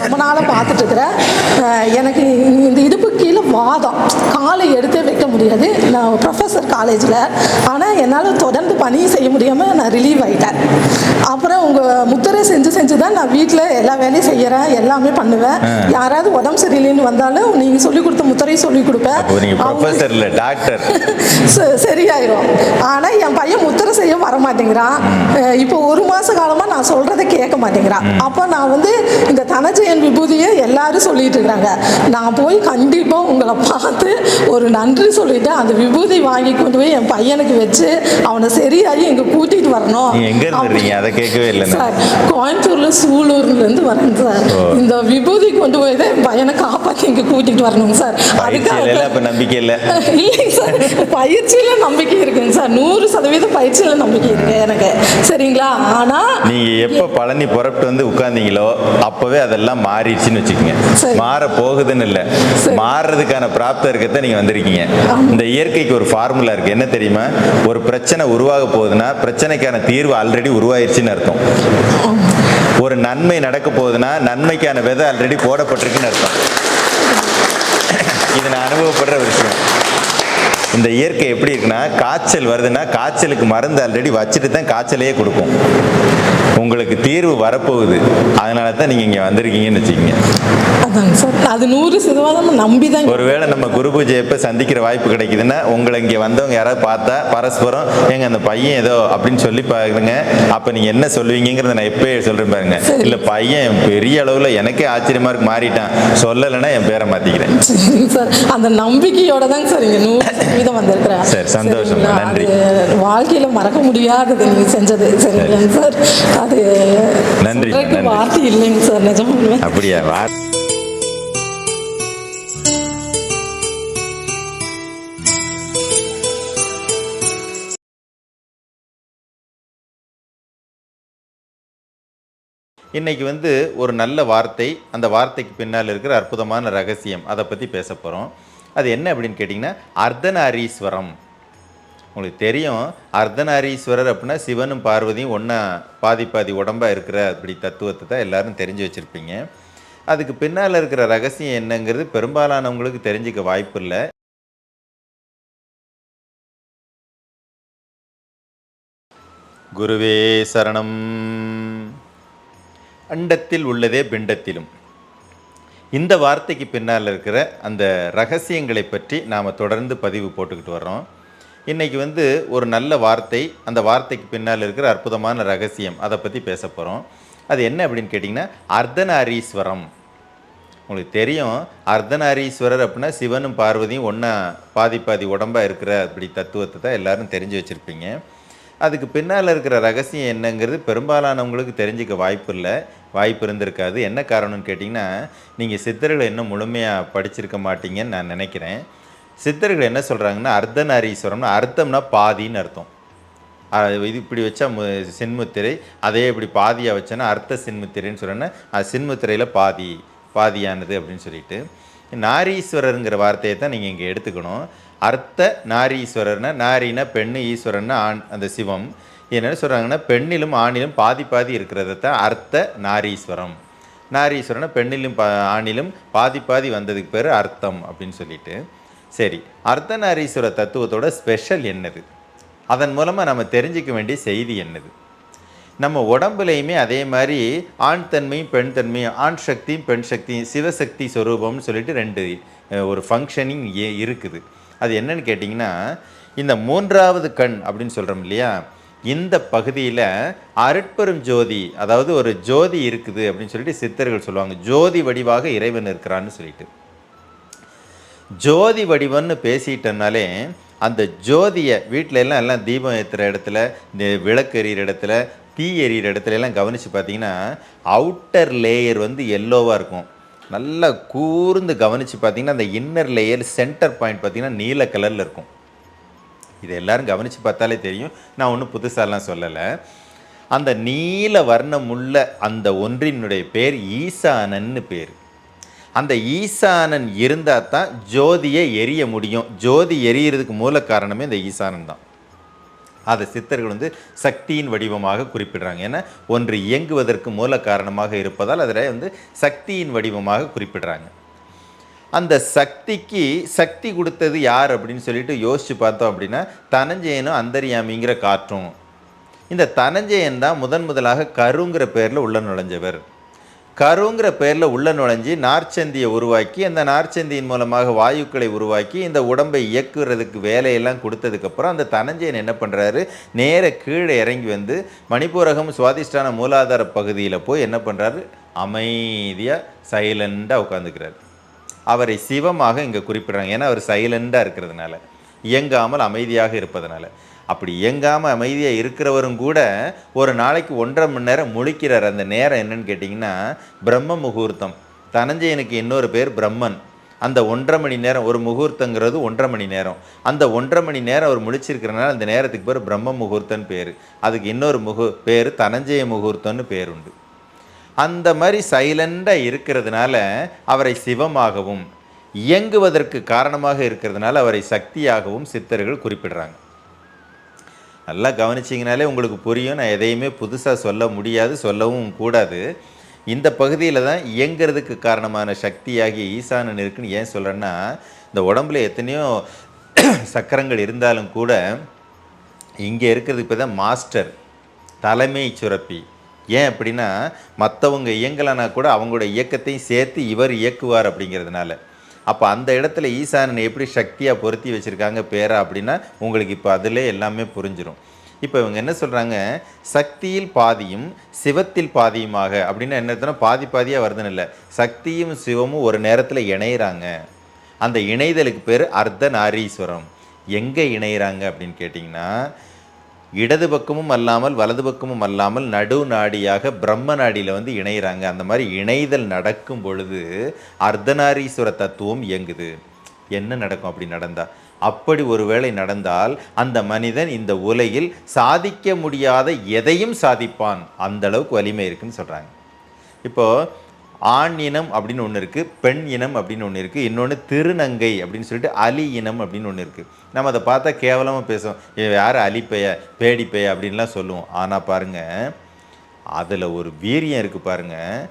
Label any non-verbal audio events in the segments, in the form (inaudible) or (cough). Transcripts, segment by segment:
ரொம்ப நாளாக பார்த்துட்டு இருக்கிறேன். எனக்கு இந்த இடுப்பு கீழே வாதம். காலை எடுத்து முடியாது நான் ப்ரொஃபஸர் காலேஜில் ஆனால் என்னால் தொடர்ந்து பணி செய்ய முடியாமல் நான் ரிலீவ் ஆகிட்டேன் அப்புறம் உங்கள் முத்திரை செஞ்சு செஞ்சு தான் நான் வீட்டில் எல்லா வேலையும் செய்கிறேன் எல்லாமே பண்ணுவேன். யாராவது உடம்பு சரியில்லைன்னு வந்தாலும் நீங்கள் சொல்லிக் கொடுத்த முத்திரையை சொல்லிக் கொடுப்பேன். டாக்டர் (laughs) சரியாயிரும். ஆனால் என் பையன் முத்திரை செய்ய வர மாட்டேங்கிறான். இப்போ ஒரு மாத காலமாக நான் சொல்கிறத கேட்க மாட்டேங்கிறான். அப்போ நான் வந்து இந்த தனஜெயன் விபூதியை எல்லாரும் சொல்லிட்டு இருக்கிறாங்க நான் போய் கண்டிப்பாக உங்களை பார்த்து ஒரு நன்றி சொல்லிட்டு அந்த விபூதி வாங்கி கொண்டு போய் என் பையனுக்கு வச்சு அவனை சரியாகி இங்கே கூட்டிகிட்டு வரணும். எங்க இருந்து வர்றீங்க? அதை கேட்கவே இல்லை. சார் கோயம்புத்தூர்ல சூலூர்லேருந்து வரேன் சார். இந்த விபூதி கொண்டு போய் தான் என் பையனை காப்பாற்றி இங்கே கூட்டிகிட்டு வரணும் சார். அதுக்காக அப்ப நம்பிக்கை இல்லை. (laughs) இல்லைங்க சார். பயிற்சியில நம்பிக்கை இருக்குங்க சார். நூறு சதவீதம் பயிற்சியில நம்பிக்கை இருக்கு எனக்கு. சரிங்களா? ஆனா நீங்க எப்ப பழனி புறப்பட்டு வந்து உட்கார்ந்தீங்களோ அப்பவே அதெல்லாம் மாறிடுச்சுன்னு வச்சுக்கோங்க. மாற போகுதுன்னு இல்ல. மாறுறதுக்கான பிராப்தம் இருக்கத்தான் நீங்க வந்திருக்கீங்க. இந்த இயற்கைக்கு ஒரு ஃபார்முலா இருக்கு. என்ன தெரியுமா? ஒரு பிரச்சனை உருவாக போகுதுன்னா பிரச்சனைக்கான தீர்வு ஆல்ரெடி உருவாயிருச்சுன்னு அர்த்தம். ஒரு நன்மை நடக்க போகுதுன்னா நன்மைக்கான விதை ஆல்ரெடி போடப்பட்டிருக்குன்னு அர்த்தம். இது நான் அனுபவப்படுற ஒரு விஷயம். இந்த இயற்கை எப்படி இருக்குன்னா காய்ச்சல் வருதுன்னா காய்ச்சலுக்கு மருந்து ஆல்ரெடி வச்சுட்டு தான் காய்ச்சலையே கொடுக்கும். உங்களுக்கு தீர்வு வரப்போகுது. அதனால தான் நீங்கள் இங்கே வந்திருக்கீங்கன்னு வச்சுக்கோங்க. அதாங்க சார். அது நூறு சதவீதம் நம்பி தான் ஒருவேளை நம்ம குரு பூஜை எப்போ சந்திக்கிற வாய்ப்பு கிடைக்குதுன்னா உங்களை இங்கே வந்தவங்க யாராவது பார்த்தா பரஸ்பரம் எங்க அந்த பையன் ஏதோ அப்படின்னு சொல்லி பாருங்க. அப்போ நீங்கள் என்ன சொல்லுவீங்கிறத நான் எப்பயே சொல்கிறேன் பாருங்க. இல்லை பையன் பெரிய அளவில் எனக்கே ஆச்சரியமா இருக்கு மாறிட்டான். சொல்லலைன்னா என் பேரை மாற்றிக்கிறேன் சார். அந்த நம்பிக்கையோட தாங்க சார் இங்க நூறு சதவீதம் வந்திருக்கிறேன் சரி, சந்தோஷம். சரிங்களா? நன்றி. வாழ்க்கையில மறக்க முடியாதது நீங்க செஞ்சது சரிங்களாங்க சார் அது நன்றி. வார்த்தை இல்லைங்க சார் நிஜமாலுமே அப்படியா வா இன்னைக்கு வந்து ஒரு நல்ல வார்த்தை அந்த வார்த்தைக்கு பின்னால் இருக்கிற அற்புதமான ரகசியம் அதை பற்றி பேச போகிறோம் அது என்ன அப்படின்னு கேட்டிங்கன்னா அர்த்தநாரீஸ்வரம். உங்களுக்கு தெரியும் அர்த்தநாரீஸ்வரர் அப்படின்னா சிவனும் பார்வதியும் ஒன்றா பாதி பாதி உடம்பாக இருக்கிற அப்படி தத்துவத்தை தான் எல்லாரும் தெரிஞ்சு வச்சுருப்பீங்க. அதுக்கு பின்னால் இருக்கிற ரகசியம் என்னங்கிறது பெரும்பாலானவங்களுக்கு தெரிஞ்சுக்க வாய்ப்பு இல்லை. குருவே சரணம். அண்டத்தில் உள்ளதே பிண்டத்திலும். இந்த வார்த்தைக்கு பின்னால் இருக்கிற அந்த ரகசியங்களை பற்றி நாம் தொடர்ந்து பதிவு போட்டுக்கிட்டு வர்றோம். இன்றைக்கி வந்து ஒரு நல்ல வார்த்தை அந்த வார்த்தைக்கு பின்னால் இருக்கிற அற்புதமான ரகசியம் அதை பற்றி பேச போகிறோம் அது என்ன அப்படின்னு கேட்டிங்கன்னா அர்த்தநாரீஸ்வரம். உங்களுக்கு தெரியும் அர்த்தநாரீஸ்வரர் அப்படின்னா சிவனும் பார்வதியும் ஒன்றா பாதி பாதி உடம்பாக இருக்கிற அப்படி தத்துவத்தை தான் எல்லாரும் தெரிஞ்சு வச்சுருப்பீங்க. அதுக்கு பின்னால் இருக்கிற ரகசியம் என்னங்கிறது பெரும்பாலானவங்களுக்கு தெரிஞ்சுக்க வாய்ப்பு இல்லை வாய்ப்பு இருந்திருக்காது. என்ன காரணம்னு கேட்டிங்கன்னா நீங்கள் சித்தர்களை இன்னும் முழுமையாக படிச்சிருக்க மாட்டீங்கன்னு நான் நினைக்கிறேன். சித்தர்கள் என்ன சொல்கிறாங்கன்னா அர்த்தநாரீஸ்வரம்னா அர்த்தம்னா பாதின்னு அர்த்தம். இது இப்படி வச்சா மு சின்முத்திரை அதே இப்படி பாதியாக வச்சோன்னா அர்த்த சின்முத்திரைன்னு சொல்கிறேன்னா அது சின்முத்திரையில் பாதி பாதியானது அப்படின்னு சொல்லிட்டு. நாரீஸ்வரருங்கிற வார்த்தையை தான் நீங்கள் இங்கே எடுத்துக்கணும். அர்த்த நாரீஸ்வரர்னா நாரினா பெண்ணு ஈஸ்வரன்னா ஆண் அந்த சிவம். என்ன சொல்கிறாங்கன்னா பெண்ணிலும் ஆணிலும் பாதி பாதி இருக்கிறது தான் அர்த்த நாரீஸ்வரம். நாரீஸ்வரனை பெண்ணிலும் பா ஆணிலும் பாதி பாதி வந்ததுக்கு பேர் அர்த்தம் அப்படின்னு சொல்லிட்டு. சரி அர்த்தநாரீஸ்வர தத்துவத்தோட ஸ்பெஷல் என்னது? அதன் மூலமாக நம்ம தெரிஞ்சுக்க வேண்டிய செய்தி என்னது? நம்ம உடம்புலையுமே அதே மாதிரி ஆண் தன்மையும் பெண் தன்மையும் ஆண் சக்தியும் பெண் சக்தியும் சிவசக்தி சொரூபம்னு சொல்லிட்டு ரெண்டு ஒரு ஃபங்க்ஷனிங் ஏ இருக்குது. அது என்னன்னு கேட்டிங்கன்னா இந்த மூன்றாவது கண் அப்படின்னு சொல்கிறோம் இல்லையா? இந்த பகுதியில் அருட்பெரும் ஜோதி அதாவது ஒரு ஜோதி இருக்குது அப்படின்னு சொல்லிட்டு சித்தர்கள் சொல்லுவாங்க. ஜோதி வடிவாக இறைவன் இருக்கிறான்னு சொல்லிட்டு. ஜோதி வடிவம்னு பேசிட்டனாலே அந்த ஜோதியை வீட்டில எல்லாம் எல்லாம் தீபம் ஏற்றுற இடத்துல இந்த விளக்கு எறிகிற இடத்துல தீ எறிகிற இடத்துல எல்லாம் கவனித்து பார்த்தீங்கன்னா அவுட்டர் லேயர் வந்து எல்லோவாக இருக்கும். நல்லா கூர்ந்து கவனித்து பார்த்தீங்கன்னா அந்த இன்னர் லேயர் சென்டர் பாயிண்ட் பார்த்தீங்கன்னா நீல கலரில் இருக்கும். இது எல்லோரும் கவனித்து பார்த்தாலே தெரியும். நான் ஒன்றும் புதுசாலாம் சொல்லலை. அந்த நீல வர்ணமுள்ள அந்த ஒன்றினுடைய பேர் ஈசானன்னு பேர். அந்த ஈசானன் இருந்தால் தான் ஜோதியை எரிய முடியும். ஜோதி எரியறதுக்கு மூல காரணமே இந்த ஈசானன் தான். அதை சித்தர்கள் வந்து சக்தியின் வடிவமாக குறிப்பிடுறாங்க. ஏன்னா ஒன்று இயங்குவதற்கு மூல காரணமாக இருப்பதால் அதில் வந்து சக்தியின் வடிவமாக குறிப்பிடுறாங்க. அந்த சக்திக்கு சக்தி கொடுத்தது யார் அப்படின்னு சொல்லிட்டு யோசித்து பார்த்தோம் அப்படின்னா தனஞ்சயனும் அந்தரியாமிங்கிற காற்றும். இந்த தனஞ்சயன் தான் முதன் முதலாக கருங்கிற பேரில் உள்ள நுழைஞ்சவர். கருங்கிற பேரில் உள்ள நுழைஞ்சி நார்ச்சந்தியை உருவாக்கி அந்த நார்ச்சந்தியின் மூலமாக வாயுக்களை உருவாக்கி இந்த உடம்பை இயக்குறதுக்கு வேலையெல்லாம் கொடுத்ததுக்கப்புறம் அந்த தனஞ்சயன் என்ன பண்ணுறாரு நேர கீழே இறங்கி வந்து மணிப்பூரகம் சுவாதிஷ்டான மூலாதார பகுதியில் போய் என்ன பண்ணுறாரு அமைதியாக சைலண்டாக உட்காந்துக்கிறாரு அவரை சிவமாக இங்கே குறிப்பிடுறாங்க. ஏன்னா அவர் சைலண்டாக இருக்கிறதுனால இயங்காமல் அமைதியாக இருப்பதனால. அப்படி இயங்காமல் அமைதியாக இருக்கிறவரும் கூட ஒரு நாளைக்கு ஒன்றரை மணி நேரம் முழிக்கிறார். அந்த நேரம் என்னன்னு கேட்டிங்கன்னா பிரம்ம முகூர்த்தம். தனஞ்சயனுக்கு இன்னொரு பேர் பிரம்மன். அந்த ஒன்றரை மணி நேரம் ஒரு முகூர்த்தங்கிறது ஒன்றரை மணி நேரம். அந்த ஒன்றரை மணி நேரம் அவர் முழிச்சிருக்கிறனால அந்த நேரத்துக்கு பேர் பிரம்ம முகூர்த்தம்னு பேர். அதுக்கு இன்னொரு முகு பேர் தனஞ்சய முகூர்த்தம்னு பேர் உண்டு அந்த மாதிரி சைலண்டாக இருக்கிறதுனால அவரை சிவமாகவும் இயங்குவதற்கு காரணமாக இருக்கிறதுனால அவரை சக்தியாகவும் சித்தர்கள் குறிப்பிடுறாங்க. நல்லா கவனிச்சிங்கனாலே உங்களுக்கு புரியும். நான் எதையுமே புதுசாக சொல்ல முடியாது சொல்லவும் கூடாது. இந்த பகுதியில் தான் இயங்கிறதுக்கு காரணமான சக்தியாகிய ஈசானன் இருக்குன்னு ஏன் சொல்கிறேன்னா இந்த உடம்புல எத்தனையோ சக்கரங்கள் இருந்தாலும் கூட இங்கே இருக்கிறது இப்போ தான் மாஸ்டர் தலைமை சுரப்பி. ஏன் அப்படின்னா மற்றவங்க இயங்கலைன்னா கூட அவங்களோட இயக்கத்தையும் சேர்த்து இவர் இயக்குவார் அப்படிங்கிறதுனால. அப்போ அந்த இடத்துல ஈசானனை எப்படி சக்தியாக பொருத்தி வச்சுருக்காங்க பேரா அப்படின்னா உங்களுக்கு இப்போ அதிலே எல்லாமே புரிஞ்சிடும் இப்போ இவங்க என்ன சொல்கிறாங்க சக்தியில் பாதியும் சிவத்தில் பாதியுமாக. அப்படின்னா என்ன பாதி பாதியாக வருதுன்னு இல்லை. சக்தியும் சிவமும் ஒரு நேரத்தில் இணையிறாங்க. அந்த இணைதலுக்கு பேர் அர்த்த நாரீஸ்வரம் எங்கே இணையிறாங்க அப்படின்னு கேட்டிங்கன்னா இடது பக்கமும் அல்லாமல் வலது பக்கமும் அல்லாமல் நடு நாடியாக பிரம்ம நாடியில் வந்து இணையிறாங்க. அந்த மாதிரி இணைதல் நடக்கும் பொழுது அர்த்தநாரீஸ்வர தத்துவம் இயங்குது. என்ன நடக்கும் அப்படி நடந்தால் அப்படி ஒருவேளை நடந்தால் அந்த மனிதன் இந்த உலகில் சாதிக்க முடியாத எதையும் சாதிப்பான். அந்த அளவுக்கு வலிமை இருக்குன்னு சொல்கிறாங்க இப்போது ஆண் இனம் அப்படின்னு ஒன்று இருக்குது பெண் இனம் அப்படின்னு ஒன்று இருக்குது இன்னொன்று திருநங்கை அப்படின்னு சொல்லிட்டு அலி இனம் அப்படின்னு ஒன்று இருக்குது நம்ம அதை பார்த்தா கேவலமாக பேசுவோம். யார்? அலிப்பைய பேடிப்பைய அப்படின்லாம் சொல்லுவோம். ஆனால் பாருங்கள் அதில் ஒரு வீரியம் இருக்குது பாருங்கள்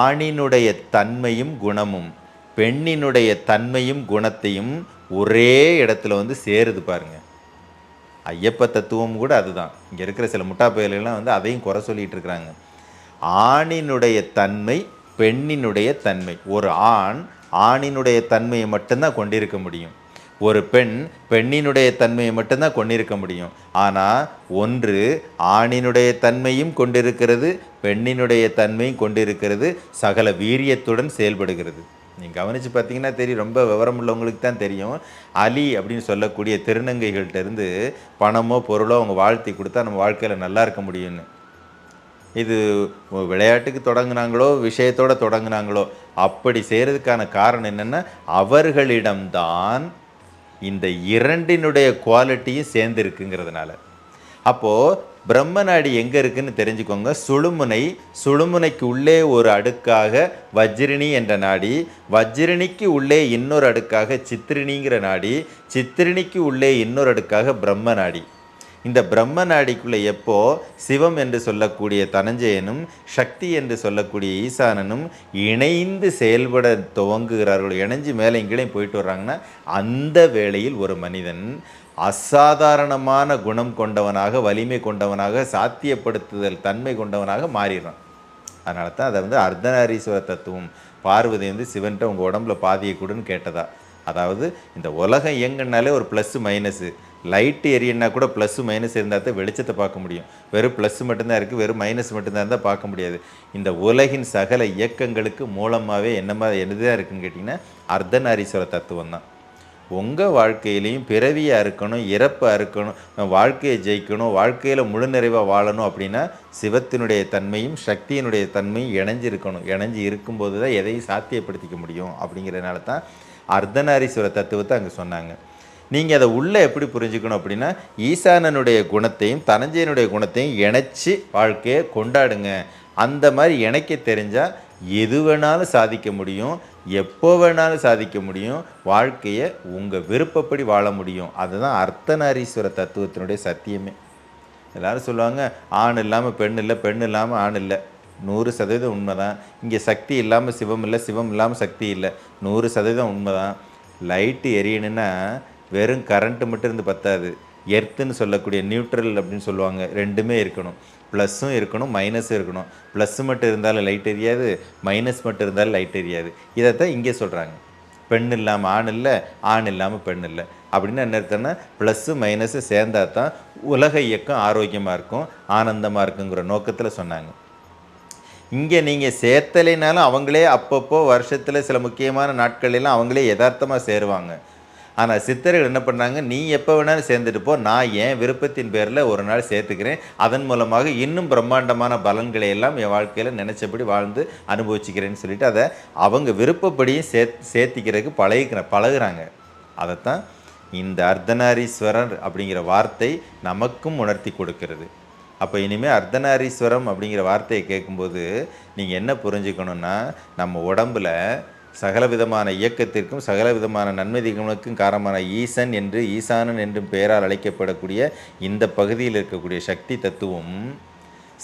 ஆணினுடைய தன்மையும் குணமும் பெண்ணினுடைய தன்மையும் குணத்தையும் ஒரே இடத்துல வந்து சேருது பாருங்க. ஐயப்ப தத்துவம் கூட அதுதான். இங்கே இருக்கிற சில முட்டா பயல்கள்லாம் வந்து அதையும் குறை சொல்லிகிட்டு இருக்கிறாங்க. ஆணினுடைய தன்மை பெண்ணினுடைய தன்மை. ஒரு ஆண் ஆணினுடைய தன்மையை மட்டும்தான் கொண்டிருக்க முடியும். ஒரு பெண் பெண்ணினுடைய தன்மையை மட்டும்தான் கொண்டிருக்க முடியும். ஆனால் ஒன்று ஆணினுடைய தன்மையும் கொண்டிருக்கிறது பெண்ணினுடைய தன்மையும் கொண்டிருக்கிறது சகல வீரியத்துடன் செயல்படுகிறது. நீங்கள் கவனித்து பார்த்தீங்கன்னா தெரியும் ரொம்ப விவரம் உள்ளவங்களுக்கு தான் தெரியும். அலி அப்படின்னு சொல்லக்கூடிய திருநங்கைகள்ட்ட இருந்து பணமோ பொருளோ அவங்க வாழ்த்தி கொடுத்தா நம்ம வாழ்க்கையில் நல்லா இருக்க முடியும்னு. இது விளையாட்டுக்கு தொடங்கினாங்களோ விஷயத்தோட தொடங்கினாங்களோ அப்படி செய்கிறதுக்கான காரணம் என்னென்னா அவர்களிடம்தான் இந்த இரண்டினுடைய குவாலிட்டியும் சேர்ந்து இருக்குங்கிறதுனால அப்போது பிரம்ம நாடி எங்கே இருக்குன்னு தெரிஞ்சுக்கோங்க. சுழுமுனை சுழுமுனைக்கு உள்ளே ஒரு அடுக்காக வஜ்ரிணி என்ற நாடி வஜ்ரிணிக்கு உள்ளே இன்னொரு அடுக்காக சித்திரிணிங்கிற நாடி சித்திரிணிக்கு உள்ளே இன்னொரு அடுக்காக பிரம்ம நாடி இந்த பிரம்ம நாடிக்குள்ளே எப்போ சிவம் என்று சொல்லக்கூடிய தனஞ்சயனும் சக்தி என்று சொல்லக்கூடிய ஈசானனும் இணைந்து செயல்பட துவங்குகிறார்கள் இணைஞ்சு மேலே இங்கேயும் போயிட்டு வர்றாங்கன்னா அந்த வேளையில் ஒரு மனிதன் அசாதாரணமான குணம் கொண்டவனாக வலிமை கொண்டவனாக சாத்தியப்படுத்துதல் தன்மை கொண்டவனாக மாறிடுறான். அதனால தான் அதை வந்து அர்த்தநாரீஸ்வர தத்துவம் பார்வதி வந்து சிவன்ட்ட உங்கள் உடம்புல பாதியை கொடுன்னு கேட்டதா. அதாவது இந்த உலகம் இயங்குனாலே ஒரு ப்ளஸ்ஸு மைனஸு லைட்டு எரியனா கூட ப்ளஸ்ஸு மைனஸ் இருந்தால் தான் வெளிச்சத்தை பார்க்க முடியும். வெறும் ப்ளஸ் மட்டும்தான் இருக்குது வெறும் மைனஸ் மட்டும்தான் இருந்தால் பார்க்க முடியாது. இந்த உலகின் சகல இயக்கங்களுக்கு மூலமாகவே என்னமா என்னதான் இருக்குன்னு கேட்டிங்கன்னா அர்த்தநாரீஸ்வர தத்துவம் தான். உங்கள் வாழ்க்கையிலையும் பிறவியாக இருக்கணும் இறப்பாக இருக்கணும் வாழ்க்கையை ஜெயிக்கணும் வாழ்க்கையில் முழு நிறைவாக வாழணும் அப்படின்னா சிவத்தினுடைய தன்மையும் சக்தியினுடைய தன்மையும் இணைஞ்சிருக்கணும் இணைஞ்சு இருக்கும்போது தான் எதையும் சாத்தியப்படுத்திக்க முடியும் அப்படிங்கிறதுனால தான் அர்த்தநாரீஸ்வர தத்துவத்தை அங்கே சொன்னாங்க. நீங்கள் அதை உள்ளே எப்படி புரிஞ்சுக்கணும் அப்படின்னா ஈசானனுடைய குணத்தையும் தனஞ்சயனுடைய குணத்தையும் இணைச்சி வாழ்க்கையை கொண்டாடுங்க. அந்த மாதிரி இணைக்க தெரிஞ்சால் எது வேணாலும் சாதிக்க முடியும் எப்போ வேணாலும் சாதிக்க முடியும் வாழ்க்கையை உங்கள் விருப்பப்படி வாழ முடியும். அதுதான் அர்த்தநாரீஸ்வர தத்துவத்தினுடைய சத்தியமே. எல்லோரும் சொல்லுவாங்க ஆண் இல்லாமல் பெண் இல்லை பெண் இல்லாமல் ஆண் இல்லை. நூறு சதவீதம் உண்மை தான் இங்கே சக்தி இல்லாமல் சிவம் இல்லை சிவம் இல்லாமல் சக்தி இல்லை. நூறு சதவீதம் உண்மை தான் லைட்டு எரியணுன்னா வெறும் கரண்ட்டு மட்டும் இருந்து பத்தாது. எர்த்துன்னு சொல்லக்கூடிய நியூட்ரல் அப்படின்னு சொல்லுவாங்க. ரெண்டுமே இருக்கணும். ப்ளஸ்ஸும் இருக்கணும் மைனஸும் இருக்கணும். ப்ளஸ் மட்டும் இருந்தாலும் லைட் எரியாது மைனஸ் மட்டும் இருந்தாலும் லைட் எரியாது. இதைத்தான் இங்கே சொல்கிறாங்க பெண் இல்லாமல் ஆண் இல்லை ஆண் இல்லாமல் பெண் இல்லை. அப்படின்னு என்ன அர்த்தம்னா ப்ளஸ்ஸு மைனஸு சேர்ந்தா தான் உலக இயக்கம் ஆரோக்கியமாக இருக்கும் ஆனந்தமாக இருக்குங்கிற நோக்கத்தில் சொன்னாங்க. இங்கே நீங்கள் சேர்த்தலைனாலும் அவங்களே அப்பப்போ வருஷத்தில் சில முக்கியமான நாட்கள் எல்லாம் அவங்களே யதார்த்தமாக சேருவாங்க. ஆனால் சித்தர்கள் என்ன பண்ணாங்க நீ எப்போ வேணாலும் சேர்ந்துட்டு போ. நான் என் விருப்பத்தின் பேரில் ஒரு நாள் சேர்த்துக்கிறேன். அதன் மூலமாக இன்னும் பிரம்மாண்டமான பலன்களை எல்லாம் என் வாழ்க்கையில் நினச்சபடி வாழ்ந்து அனுபவிச்சுக்கிறேன்னு சொல்லிட்டு அதை அவங்க விருப்பப்படியும் சே சேர்த்திக்கிறதுக்கு பழகிக்கிற பழகுறாங்க. அதைத்தான் இந்த அர்த்தநாரீஸ்வரர் அப்படிங்கிற வார்த்தை நமக்கும் உணர்த்தி கொடுக்கிறது. அப்போ இனிமேல் அர்த்தநாரீஸ்வரம் அப்படிங்கிற வார்த்தையை கேட்கும்போது நீங்கள் என்ன புரிஞ்சுக்கணுன்னா நம்ம உடம்புல சகல விதமான இயக்கத்திற்கும் சகல விதமான நன்மைதிகளுக்கும் காரணமான ஈசன் என்று ஈசானன் என்றும் பெயரால் அழைக்கப்படக்கூடிய இந்த பகுதியில் இருக்கக்கூடிய சக்தி தத்துவம்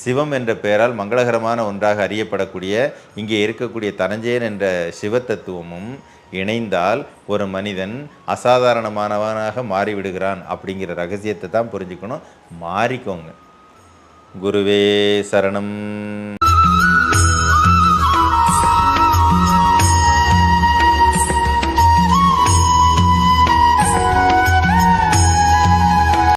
சிவம் என்ற பெயரால் மங்களகரமான ஒன்றாக அறியப்படக்கூடிய இங்கே இருக்கக்கூடிய தனஞ்சயன் என்ற சிவ தத்துவமும் இணைந்தால் ஒரு மனிதன் அசாதாரணமானவனாக மாறிவிடுகிறான் அப்படிங்கிற ரகசியத்தை தான் புரிஞ்சுக்கணும். மாறிக்கோங்க. குருவே சரணம்.